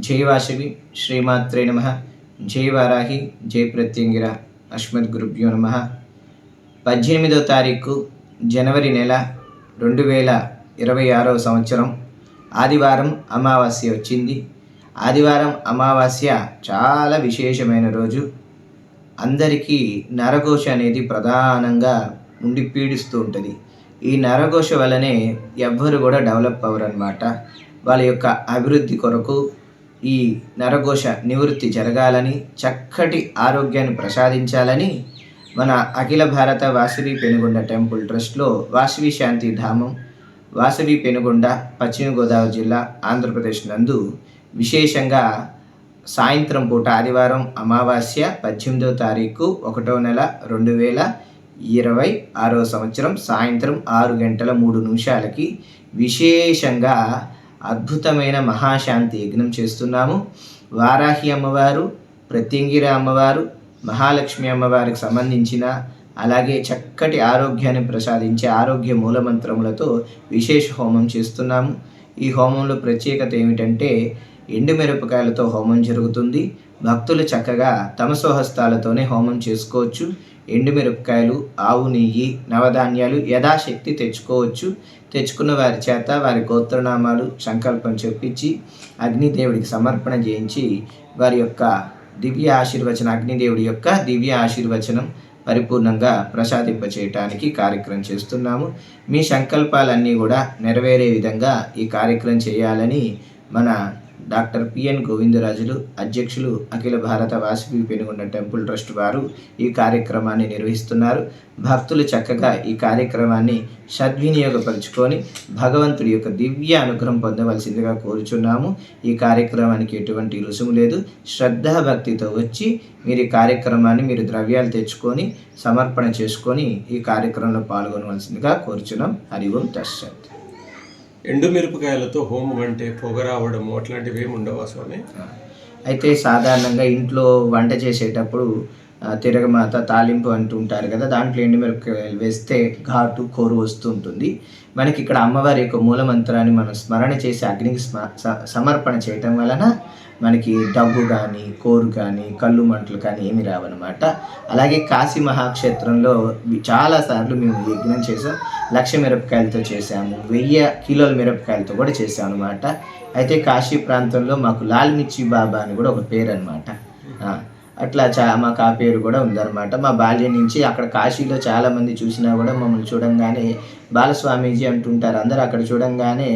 జై వాసవి శ్రీమాత్రే నమ. జై వారాహి జై ప్రత్యంగిర అస్మద్ గురుభ్యో నమ. పద్దెనిమిదో తారీఖు జనవరి నెల రెండు వేల ఇరవై ఆరవ సంవత్సరం. ఆదివారం అమావాస్య వచ్చింది. ఆదివారం అమావాస్య చాలా విశేషమైన రోజు. అందరికీ నరఘోష అనేది ప్రధానంగా ఉండి పీడిస్తూ ఉంటుంది. ఈ నరఘోష వల్లనే ఎవ్వరు కూడా డెవలప్ అవ్వరు అనమాట వాళ్ళ యొక్క అభివృద్ధి కొరకు ఈ నరఘోష నివృత్తి జరగాలని చక్కటి ఆరోగ్యాన్ని ప్రసాదించాలని మన అఖిల భారత వాసవి పెనుగొండ టెంపుల్ ట్రస్ట్లో వాసవి శాంతి ధామం వాసవి పెనుగొండ పశ్చిమ గోదావరి జిల్లా ఆంధ్రప్రదేశ్ నందు విశేషంగా సాయంత్రం పూట ఆదివారం అమావాస్య పద్దెనిమిదవ తారీఖు ఒకటో నెల రెండు వేల ఇరవై ఆరో సంవత్సరం సాయంత్రం ఆరు గంటల మూడు నిమిషాలకి విశేషంగా అద్భుతమైన మహాశాంతి యజ్ఞం చేస్తున్నాము. వారాహి అమ్మవారు ప్రత్యంగిర అమ్మవారు మహాలక్ష్మి అమ్మవారికి సంబంధించిన అలాగే చక్కటి ఆరోగ్యాన్ని ప్రసాదించే ఆరోగ్య మూలమంత్రములతో విశేష హోమం చేస్తున్నాము. ఈ హోమంలో ప్రత్యేకత ఏమిటంటే ఎండుమిరపకాయలతో హోమం జరుగుతుంది. భక్తులు చక్కగా తమ స్వహస్తాలతోనే హోమం చేసుకోవచ్చు. ఎండుమిరపకాయలు ఆవు నెయ్యి నవధాన్యాలు యథాశక్తి తెచ్చుకోవచ్చు. తెచ్చుకున్న వారి చేత వారి గోత్రనామాలు సంకల్పం చెప్పించి అగ్నిదేవుడికి సమర్పణ చేయించి వారి యొక్క దివ్య ఆశీర్వచనం అగ్నిదేవుడి యొక్క దివ్య ఆశీర్వచనం పరిపూర్ణంగా ప్రసాదింప చేయటానికి కార్యక్రమం చేస్తున్నాము. మీ సంకల్పాలన్నీ కూడా నెరవేరే విధంగా ఈ కార్యక్రమం చేయాలని మన డాక్టర్ పిఎన్ గోవిందరాజులు అధ్యక్షులు అఖిల భారత వాసవి పెనుగొండ టెంపుల్ ట్రస్ట్ వారు ఈ కార్యక్రమాన్ని నిర్వహిస్తున్నారు. భక్తులు చక్కగా ఈ కార్యక్రమాన్ని సద్వినియోగపరుచుకొని భగవంతుడి యొక్క దివ్య అనుగ్రహం పొందవలసిందిగా కోరుచున్నాము. ఈ కార్యక్రమానికి ఎటువంటి రుసుము లేదు. శ్రద్ధాభక్తితో వచ్చి మీరు ఈ కార్యక్రమాన్ని మీరు ద్రవ్యాలు తెచ్చుకొని సమర్పణ చేసుకొని ఈ కార్యక్రమంలో పాల్గొనవలసిందిగా కోరుచున్నాం. హరి ఓం తస్సత్ ఎండుమిరపకాయలతో హోమం అంటే పొగ రావడము అట్లాంటివి ఏమి ఉండవా స్వామి? అయితే సాధారణంగా ఇంట్లో వంట చేసేటప్పుడు తిరగమాత తాలింపు అంటుంటారు కదా దాంట్లో ఎండుమిరపకాయలు వేస్తే ఘాటు కోరు వస్తూ ఉంటుంది. మనకి ఇక్కడ అమ్మవారి యొక్క మూలమంత్రాన్ని మనం స్మరణ చేసి అగ్నికి స్మ సమర్పణ చేయటం వలన మనకి దగ్గు కానీ కోరు కానీ కళ్ళు మంటలు కానీ ఏమి రావన్నమాట. అలాగే కాశీ మహాక్షేత్రంలో చాలాసార్లు మేము యజ్ఞం చేసాం లక్ష మిరపకాయలతో చేసాము వెయ్యి కిలోల మిరపకాయలతో కూడా చేసాం అనమాట అయితే కాశీ ప్రాంతంలో మాకు లాల్ మిర్చి బాబా అని కూడా ఒక పేరు అనమాట అట్లా చా మాకు ఆ పేరు కూడా ఉందన్నమాట. మా బాల్యం నుంచి అక్కడ కాశీలో చాలామంది చూసినా కూడా మమ్మల్ని చూడంగానే బాలస్వామీజీ అంటుంటారు. అందరూ అక్కడ చూడంగానే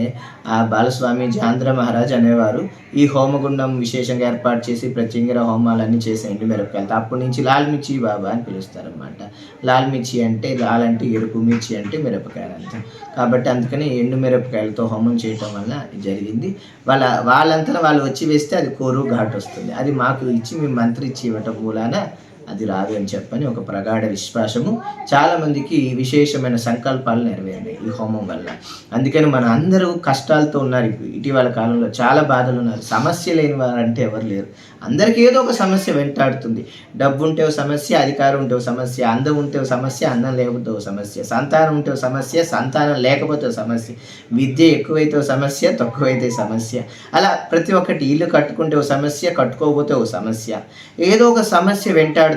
ఆ బాలస్వామీజీ ఆంధ్ర మహారాజ్ అనేవారు ఈ హోమగుండం విశేషంగా ఏర్పాటు చేసి ప్రత్యంగిర హోమాలన్నీ చేసేయండి మిరపకాయలతో అప్పటి నుంచి లాల్ మిర్చి బాబా అని పిలుస్తారనమాట లాల్ మిర్చి అంటే లాల్ అంటే ఎరుపు మిర్చి అంటే మిరపకాయలు అంట కాబట్టి అందుకని ఎండు మిరపకాయలతో హోమం చేయటం వల్ల జరిగింది. వాళ్ళ వాళ్ళంతా వాళ్ళు వచ్చి వేస్తే అది కోరు ఘాట్ వస్తుంది. అది మాకు ఇచ్చి మేము మంత్రి ఇచ్చి ఇవ్వటం మూలాన అది రాదు అని చెప్పని ఒక ప్రగాఢ విశ్వాసము చాలామందికి విశేషమైన సంకల్పాలు నెరవేరినాయి ఈ హోమం వల్ల. అందుకని మన అందరూ కష్టాలతో ఉన్నారు. ఇటీవల కాలంలో చాలా బాధలు ఉన్నారు. సమస్య లేని వారంటే ఎవరు లేరు. అందరికీ ఏదో ఒక సమస్య వెంటాడుతుంది. డబ్బు ఉంటే సమస్య అధికారం ఉంటే సమస్య అందం ఉంటే సమస్య అందం లేకపోతే ఒక సమస్య సంతానం ఉంటే సమస్య సంతానం లేకపోతే సమస్య విద్య ఎక్కువైతే సమస్య తక్కువైతే సమస్య. అలా ప్రతి ఒక్కటి ఇల్లు కట్టుకుంటే ఒక సమస్య కట్టుకోకపోతే ఒక సమస్య. ఏదో ఒక సమస్య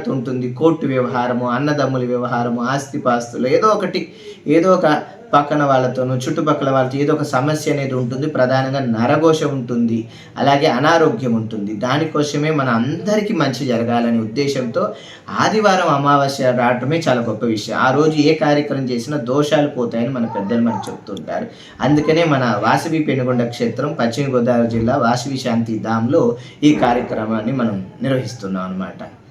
ఉంటుంది. కోర్టు వ్యవహారము అన్నదమ్ముల వ్యవహారము ఆస్తిపాస్తులు ఏదో ఒకటి ఏదో ఒక పక్కన వాళ్ళతోనూ చుట్టుపక్కల వాళ్ళతో ఏదో ఒక సమస్య అనేది ఉంటుంది. ప్రధానంగా నరఘోష ఉంటుంది. అలాగే అనారోగ్యం ఉంటుంది. దానికోసమే మన అందరికీ మంచి జరగాలనే ఉద్దేశంతో ఆదివారం అమావాస్య రావటమే చాలా గొప్ప విషయం. ఆ రోజు ఏ కార్యక్రమం చేసినా దోషాలు పోతాయని మన పెద్దలు మనకు చెప్తుంటారు. అందుకనే మన వాసవి పెనుగొండ క్షేత్రం పశ్చిమ గోదావరి జిల్లా వాసవి శాంతి ధామ్లో ఈ కార్యక్రమాన్ని మనం నిర్వహిస్తున్నాం అన్నమాట.